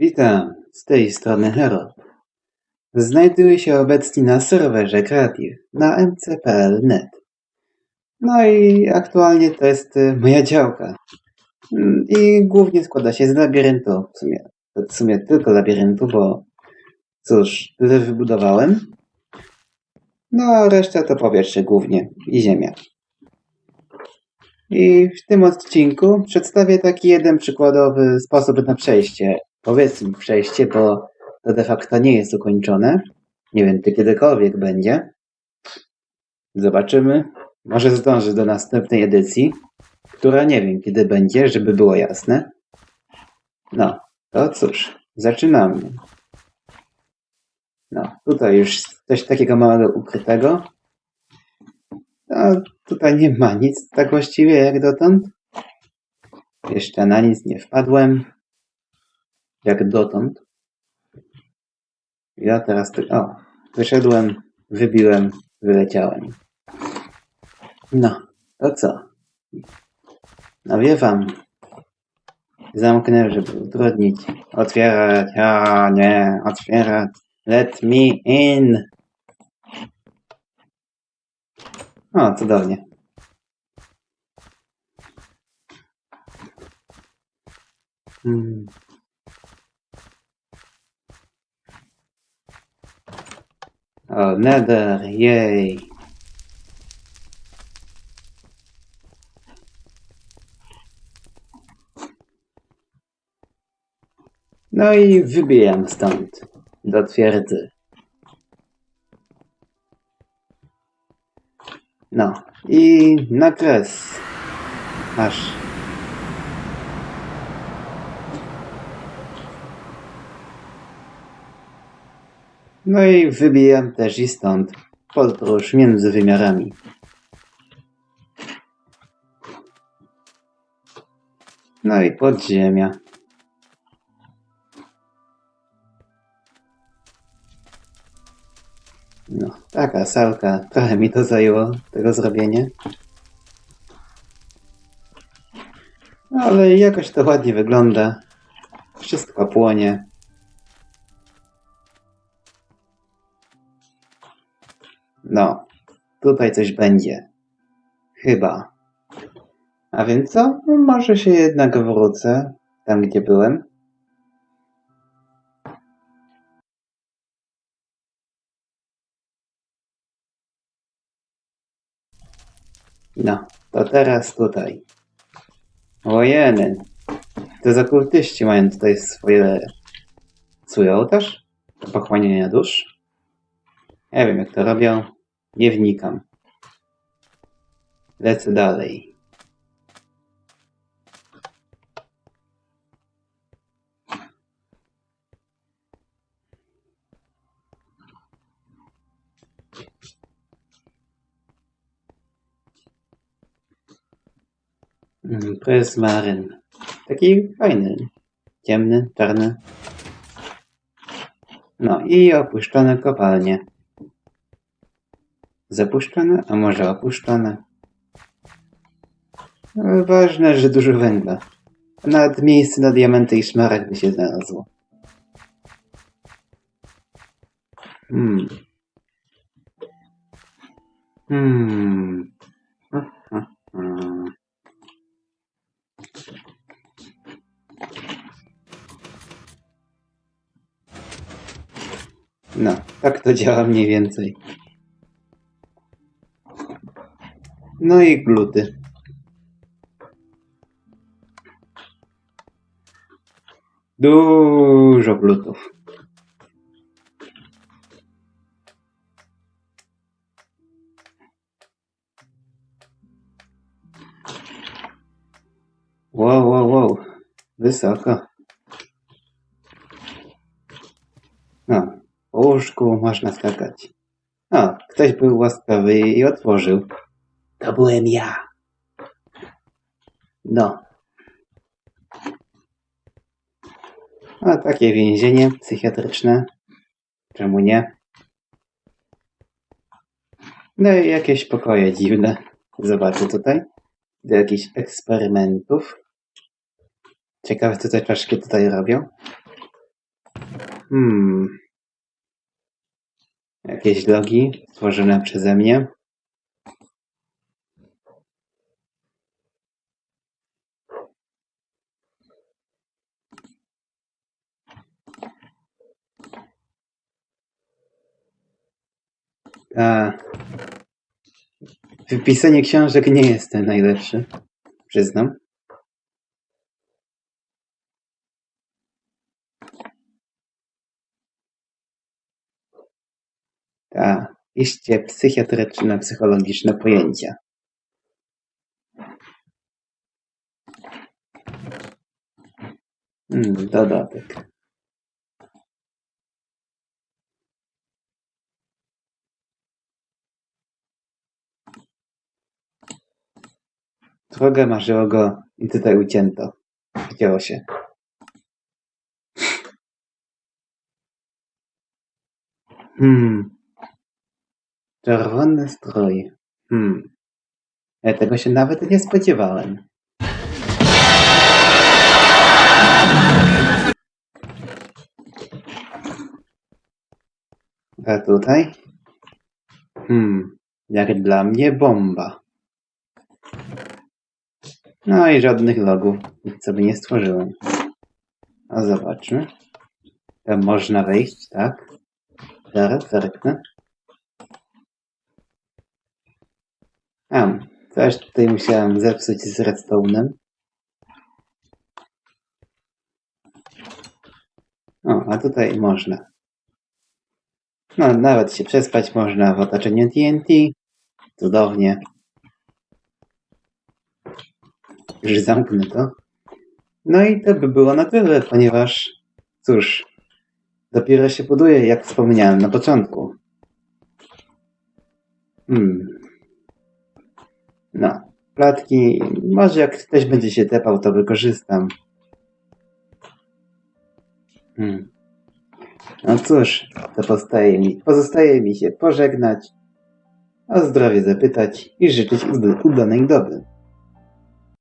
Witam, z tej strony Hero. Znajduję się obecnie na serwerze Creative na mc.pl.net. No i aktualnie to jest y, moja działka. Mm, I głównie składa się z labiryntu. W sumie, w sumie tylko labiryntu, bo cóż, tyle wybudowałem. No a reszta to powietrze głównie i ziemia. I w tym odcinku przedstawię taki jeden przykładowy sposób na przejście. Powiedzmy przejście, bo to de facto nie jest ukończone. Nie wiem, czy kiedykolwiek będzie. Zobaczymy. Może zdążę do następnej edycji, która nie wiem kiedy będzie, żeby było jasne. No, to cóż, zaczynamy. No, tutaj już coś takiego małego ukrytego. No, tutaj nie ma nic tak właściwie jak dotąd. Jeszcze na nic nie wpadłem. Jak dotąd. Ja teraz ty... O, wyszedłem, wybiłem, wyleciałem. No, to co? Nawiewam. Zamknę, żeby utrudnić. Otwierać. A nie, otwierać. Let me in. O, cudownie. Hmm. O, nether, jej. No i wybijam stąd, do twierdzy. No, i na kres. Aż. No i wybijam też i stąd podróż między wymiarami. No i podziemia. No, taka salka. Trochę mi to zajęło, tego zrobienie. No, ale jakoś to ładnie wygląda. Wszystko płonie. No, tutaj coś będzie. Chyba. A więc co? No, może się jednak wrócę tam, gdzie byłem. No, to teraz tutaj. Ojeny. To za kultyści mają tutaj swoje... swój ołtarz? Pochłaniania dusz? Nie wiem, jak to robią. Nie wnikam. Lecę dalej. Mm, Prismaryn. Taki fajny. Ciemny, czarny. No i opuszczone kopalnie. Zapuszczone, a może opuszczone? Ważne, że dużo węgla. Nawet miejsce na diamenty i szmaragdy się znalazło. Hmm. Hmm. Ha, ha, ha. No, tak to działa mniej więcej. No i gluty. Dużo glutów. Wow, wow, wow. Wysoko. No, po łóżku można skakać. O, ktoś był łaskawy i otworzył. To byłem ja. No. A takie więzienie psychiatryczne. Czemu nie? No i jakieś pokoje dziwne. Zobaczę tutaj. Do jakichś eksperymentów. Ciekawe, co te czaszki tutaj robią. Hmm. Jakieś logi stworzone przeze mnie. A. Wypisanie książek nie jest najlepsze. Przyznam. Ta, iście psychiatryczne, psychologiczne pojęcia. Hmm, dodatek. Drogę marzyło go i tutaj ucięto. Chciało się. Hmm. Czerwony strój. Hmm. Ja tego się nawet nie spodziewałem. A tutaj? Hmm. Jak dla mnie bomba. No i żadnych logów, sobie nie stworzyłem. A zobaczmy. Tam można wejść, tak? Zaraz zerknę. A, coś tutaj musiałem zepsuć z redstone'em. O, a tutaj można. No, nawet się przespać można w otoczeniu TNT. Cudownie. Już zamknę to. No i to by było na tyle, ponieważ cóż, dopiero się buduje, jak wspomniałem na początku. Hmm. No, klatki, może jak ktoś będzie się tepał, to wykorzystam. Hmm. No cóż, to pozostaje mi, pozostaje mi się pożegnać, o zdrowie zapytać i życzyć ud- udanej doby.